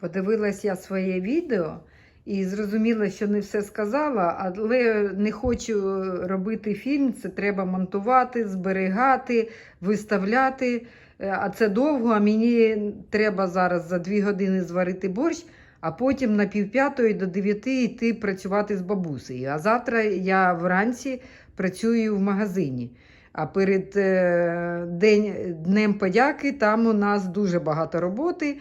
Подивилась я своє відео і зрозуміла, що не все сказала, але не хочу робити фільм. Це треба монтувати, зберігати, виставляти. Е, А це довго, а мені треба зараз за дві години зварити борщ, а потім на півп'ятої до дев'яти йти працювати з бабусею. А завтра я вранці працюю в магазині. А перед е, день, Днем подяки там у нас дуже багато роботи.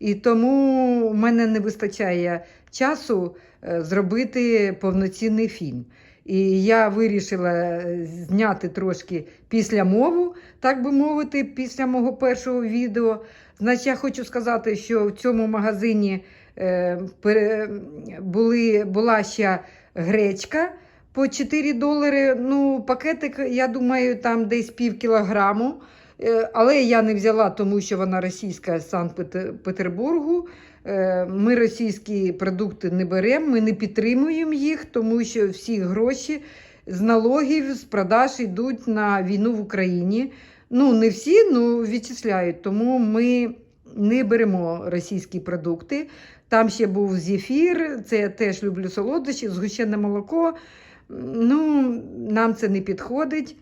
І тому в мене не вистачає часу е, зробити повноцінний фільм. І я вирішила е, зняти трошки після мову, так би мовити, після мого першого відео. Значить, я хочу сказати, що в цьому магазині е, були, була ще гречка по 4 долари. Ну, пакетик, я думаю, там десь пів кілограму. Е, Але я не взяла, тому що вона російська з Санкт-Петербургу. Е, Ми російські продукти не беремо, ми не підтримуємо їх, тому що всі гроші з налогів, з продаж йдуть на війну в Україні. Ну, не всі, ну відчисляють. Тому ми не беремо російські продукти. Там ще був зефір, це я теж люблю солодощі, згущене молоко. Ну, нам це не підходить.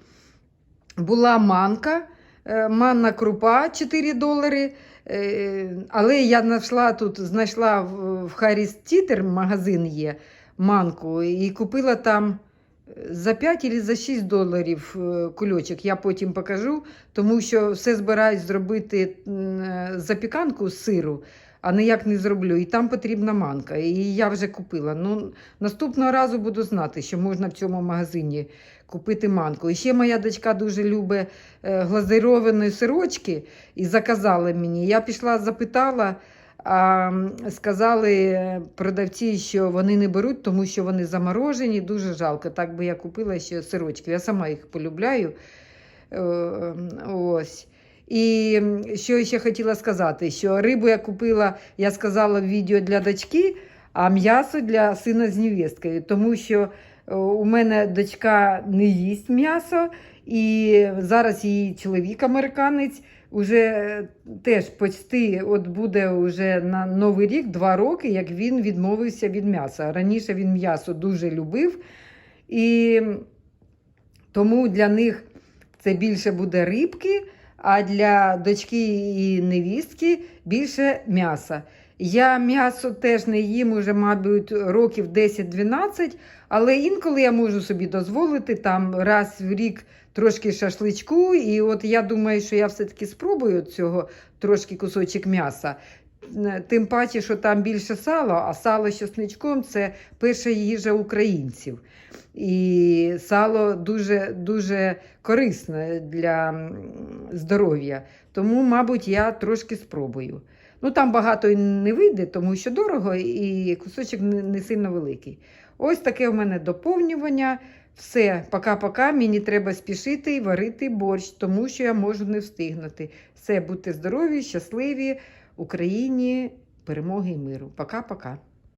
Була манка, манна крупа 4 долари. Е, Але я знайшла тут, знайшла в Харіс Тітер, магазин є манку, і купила там е, за 5 або за 6 доларів е, кульочок. Я потім покажу, тому що все збираюсь зробити е, запіканку з сиру, а ніяк не зроблю. І там потрібна манка. І я вже купила. Ну, наступного разу буду знати, що можна в цьому магазині купити манку. І ще моя дочка дуже любить е, глазировані сирочки і заказала мені. Я пішла, запитала, а сказали продавці, що вони не беруть, тому що вони заморожені, дуже жалко. Так би я купила ще сирочки. Я сама їх полюбляю. Е, Ось. І що ще хотіла сказати, що рибу я купила, я сказала в відео для дочки, а м'ясо для сина з невесткою, тому що е, у мене дочка не їсть м'ясо, і зараз її чоловік американець уже е, теж почти от буде уже на Новий рік два роки, як він відмовився від м'яса. Раніше він м'ясо дуже любив, і тому для них це більше буде рибки, а для дочки і невістки більше м'яса. Я м'ясо теж не їм уже, мабуть, років 10-12, але інколи я можу собі дозволити там раз в рік трошки шашличку. І от я думаю, що я все-таки спробую цього трошки кусочок м'яса. Е, Тим паче, що там більше сала, а сало з чесничком це перша їжа українців. І сало дуже, дуже корисне для здоров'я. Тому, мабуть, я трошки спробую. Ну, там багато не вийде, тому що дорого і кусочок не сильно великий. Ось таке в мене доповнювання. Все, пока-пока. Мені треба спішити і варити борщ, тому що я можу не встигнути. Все, будьте здорові, щасливі, Україні, перемоги і миру. Пока-пока.